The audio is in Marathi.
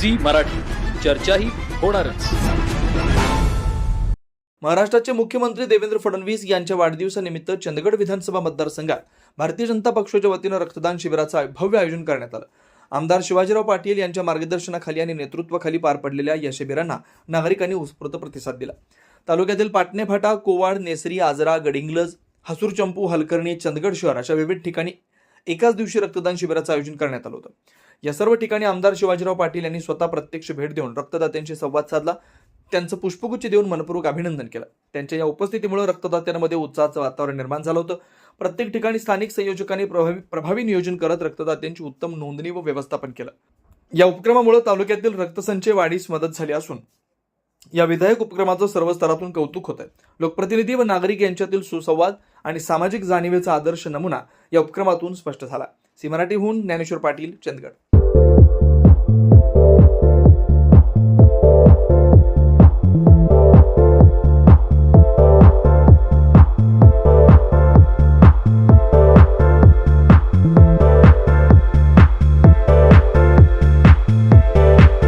झी मराठी. चर्चाही होणारच. महाराष्ट्राचे मुख्यमंत्री देवेंद्र फडणवीस यांच्या वाढदिवसानिमित्त चंदगड विधानसभा मतदारसंघात भारतीय जनता पक्षाच्या वतीनं रक्तदान शिबिराचं भव्य आयोजन करण्यात आलं. आमदार शिवाजीराव पाटील यांच्या मार्गदर्शनाखाली आणि नेतृत्वाखाली पार पडलेल्या या शिबिरांना नागरिकांनी उत्स्फूर्त प्रतिसाद दिला. तालुक्यातील पाटणे फाटा कोवाड नेसरी आजरा गडिंग्लज हसूर चंपू हलकर्णी चंदगड शहर अशा विविध ठिकाणी एकाच दिवशी रक्तदान शिबिराचं आयोजन करण्यात आलं होतं. या सर्व ठिकाणी आमदार शिवाजीराव पाटील यांनी स्वतः प्रत्यक्ष भेट देऊन रक्तदात्यांशी संवाद साधला. त्यांचं पुष्पगुच्छ देऊन मनपूर्वक अभिनंदन केलं. त्यांच्या या उपस्थितीमुळे रक्तदात्यांमध्ये उत्साहाचं वातावरण निर्माण झालं होतं. प्रत्येक ठिकाणी स्थानिक संयोजकांनी प्रभावी प्रभावी नियोजन करत रक्तदात्यांची उत्तम नोंदणी व व्यवस्थापन केलं. या उपक्रमामुळे तालुक्यातील रक्तसंचय वाढीस मदत झाली असून या विधायक उपक्रमाचं सर्व स्तरातून कौतुक होत आहे लोकप्रतिनिधी व नागरिक यांच्यातील सुसंवाद आणि सामाजिक जाणीवेचा आदर्श नमुना या उपक्रमातून स्पष्ट झाला. सी मराठीहून ज्ञानेश्वर पाटील चंदगड.